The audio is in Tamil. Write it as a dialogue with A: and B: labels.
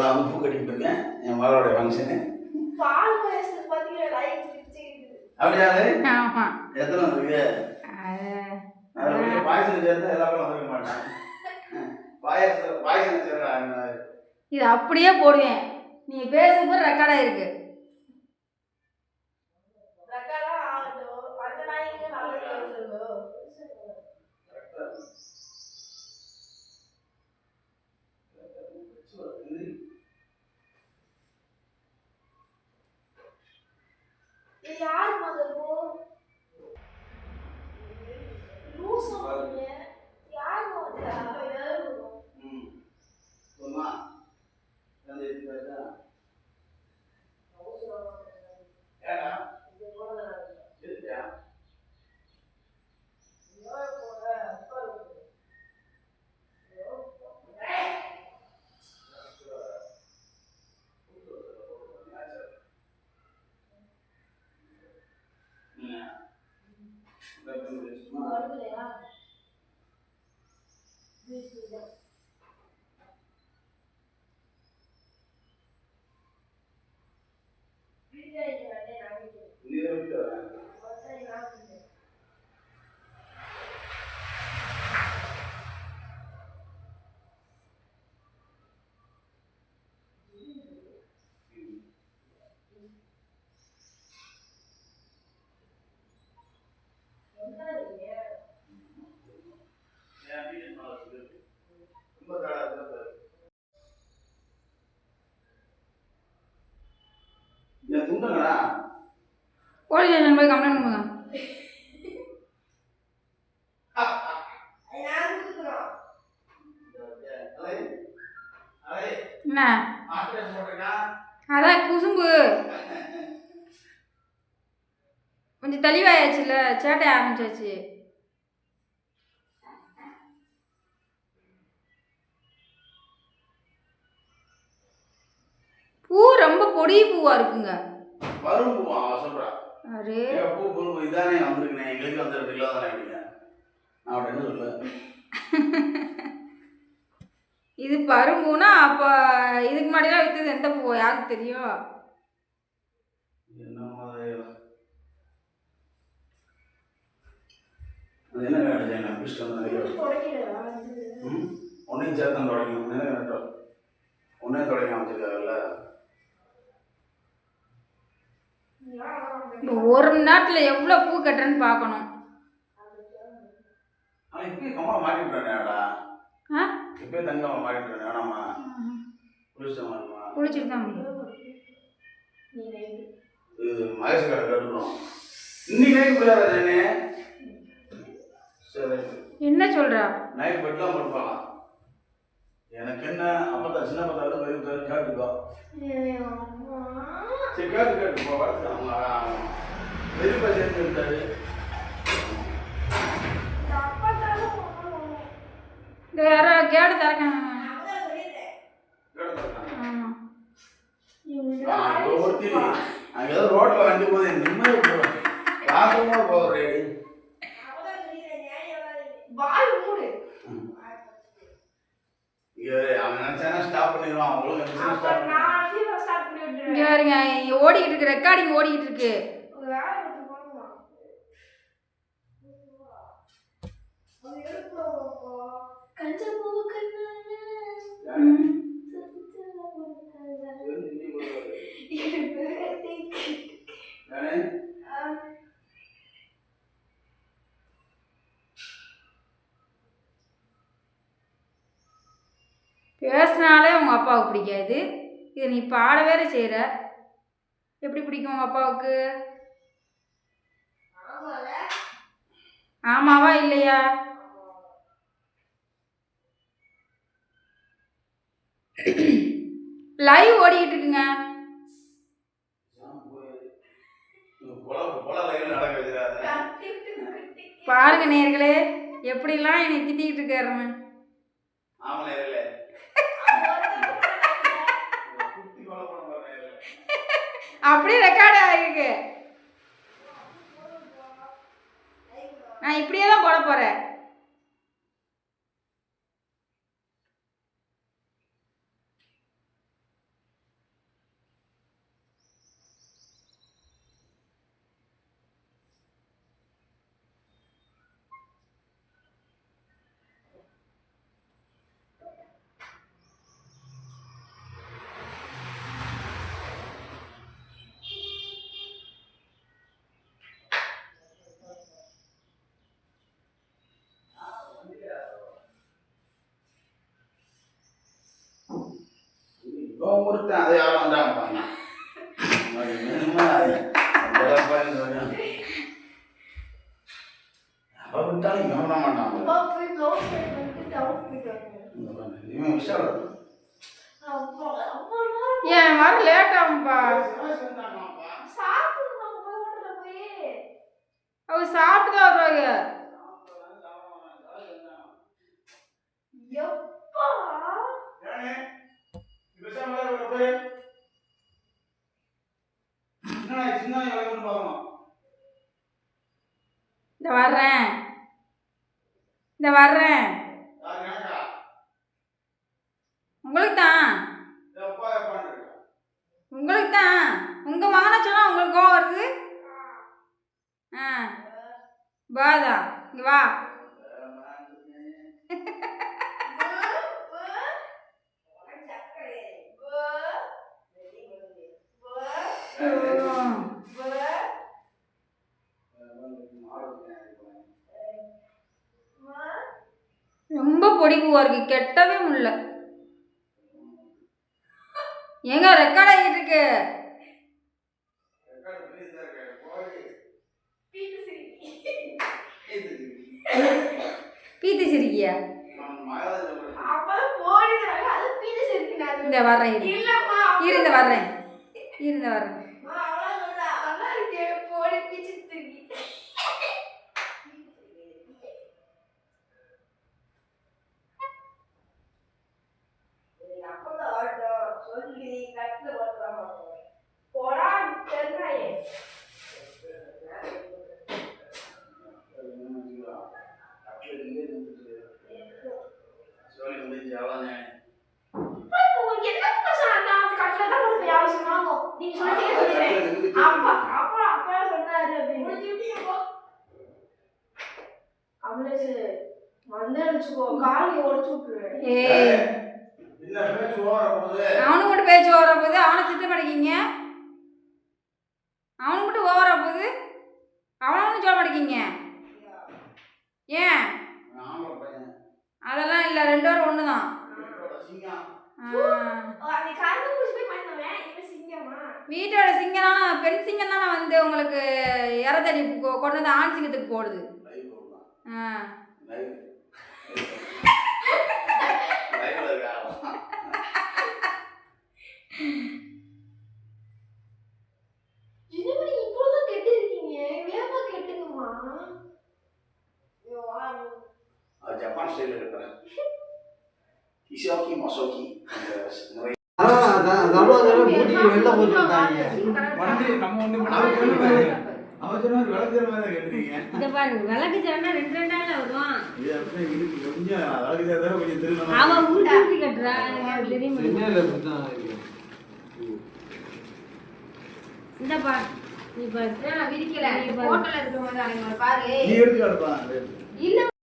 A: நான் வந்து பூ கட்டிக்கிட்டு இருக்கேன். என் மகளோட ஃபங்க்ஷனு
B: ஆமாம்
A: எத்தனை இருக்கு அது வந்து பாயசம் சேர்ந்தா எல்லா பேரும் வந்துருக்க மாட்டாங்க பாயசம் பாயசம் சேர்ந்தா
B: இது அப்படியே போடுவேன். நீ பேசும்போது ரெக்கார்டாக இருக்கு.
C: இது யார்
A: Amen.
B: என்ன? அதான் குசும்பு. கொஞ்சம் தெளிவாயாச்சுல்ல சேட்டை ஆரம்பிச்சாச்சு. பூ ரொம்ப பொடி பூவா இருக்குங்க.
A: வரும் பூவா அவ சொல்றா.
B: அரே
A: பூ பூ பூ, இதானே வந்திருக்கேன். எங்களுக்கு வந்து ரெண்டு கிலோ தானே அப்படிங்க நான் அப்படின்னு சொல்லுவேன்
B: இது பரும்பூனா அப்போ இதுக்கு முன்னாடிலாம் விற்றது எந்த பூ யாருக்கு தெரியும்?
A: என்னமோ அது அது என்ன கிடையாது நான் பிடிச்சிட்டு வந்து நிறைய
C: தொடக்கிறா
A: ம்? ஒன்றையும் சேர்த்து தொடங்க
B: ஒரு மணி நேரத்தில் எவ்வளோ பூ கட்டுறேன்னு பார்க்கணும்.
A: இப்பயும் தங்கம்மா மாட்டிவிட்டானே வேணாமா
B: குளிச்சுட்டு தான்
C: நைட்டு.
A: இது மகேஷ் கடை கட்டுறோம். இன்னைக்கு நைட் ஜெனி சரி
B: என்ன சொல்கிறா
A: நைட் பெட்லாம் படுப்பாங்க எனக்கு என்ன? அப்பதான் சின்ன பத்தாவது பத்தாவது கேட்டுக்கோ. சரி கேட்டு கேட்டு. போ வரது அவங்க பெரியப்பா சேர்ந்து இருந்தாரு
B: இந்த யாரோ கேடு திறக்காங்க
A: கேட்டு தரேன்.
B: ஆமாம்
A: ஆ, இதோ ஒருத்தி அங்க ஏதோ ரோட்ல வண்டி போகுது நிம்மதி போகிறோம் ராசமா போகிறேன்
C: வாய் மூடு
A: இங்க அவன் நினைச்சானா ஸ்டாப் பண்ணிடுவான் அவங்களும் நினைச்சா
C: அப்ப ஸ்டார்ட் பண்ணி
B: இங்கே
C: விட்டுருவேன்.
B: பாருங்க இங்கே ஓடிக்கிட்டு இருக்கு. ரெக்கார்டிங் ஓடிக்கிட்டு இருக்கு. பேசினாலே உங்கள் அப்பாவுக்கு பிடிக்காது. இதை நீ பாட வேற செய்கிற எப்படி பிடிக்கும் உங்கள் அப்பாவுக்கு? ஆமாவா இல்லையா? லைவ் ஓடிக்கிட்டு இருக்குங்க பாருங்க நேர்களே எப்படிலாம் என்னை திட்டிக்கிட்டு இருக்காருன்னு அப்படியே ரெக்கார்ட் ஆகிருக்கு நான் இப்படியே தான் போட போகிறேன்
A: இவன் ஒருத்தன் அதை யாரும் வந்தாங்க பாருங்க. என்னமோ அது அதெல்லாம் பாருங்க சொல்றாங்க. அவ விட்டாலும் விட மாட்டான். இவன்
C: அப்பா,
B: ஏன் லேட் ஆகும்பா? சாப்பிட்டு தான் வருவாங்க இந்த வர்றேன். இந்த வர்றேன். உங்களுக்கு தான் உங்களுக்கு தான் உங்கள் மகனை சொன்னால் உங்களுக்கு கோவம் வருது? ஆ. வாதா இங்கே வா. பொடிப்புவா இருக்கு கெட்டவே முடியல ஏங்க ரெக்கார்ட் ஆகிட்டு இருக்கு. பீத்தி சிரிக்கியா. இந்த வர்றேன் இரு.
C: இல்லம்மா,
B: இரு இந்த வர்றேன் இரு இந்த வர்றேன்
C: அப்பா சொன்னாரு அப்படின்னு. கமலேஷ், வந்தேன்னு வச்சுக்கோ, காலை உடைச்சு விட்டுருவேன்.
B: அவனுக்கு மட்டும் பேச்சு ஓவரா போகுது. அவனை திட்ட மாட்டேங்கிங்க அவனுக்கு மட்டும் ஓவரா போகுது. அவனை ஒன்றும் சொல்ல மாட்டேங்கிங்க ஏன்? அதெல்லாம் இல்லை. ரெண்டு பேரும் ஒன்று தான்
A: வீட்டோட சிங்கம்.
C: ஓ, அந்த கரும்பு பூச்சி போய் மறந்தவன், இவன் சிங்கமா?
B: வீட்டோட சிங்கம்னா பெண் சிங்கம் தானே வந்து உங்களுக்கு இறத்தடி கொ- கொண்டு வந்து ஆண் சிங்கத்துக்கு போடுது. ஆ.
A: ஜப்பான் ஸ்டைலில் இருக்கிறேன் இசோக்கி மொசோக்கி
D: இந்த பாரு நீ பாரு.
C: நான் விரிக்கல. ஹோட்டல்ல இருக்கிற மாதிரி பாரு.
A: நீ எடுத்து காட்டுப்பா
C: இல்ல.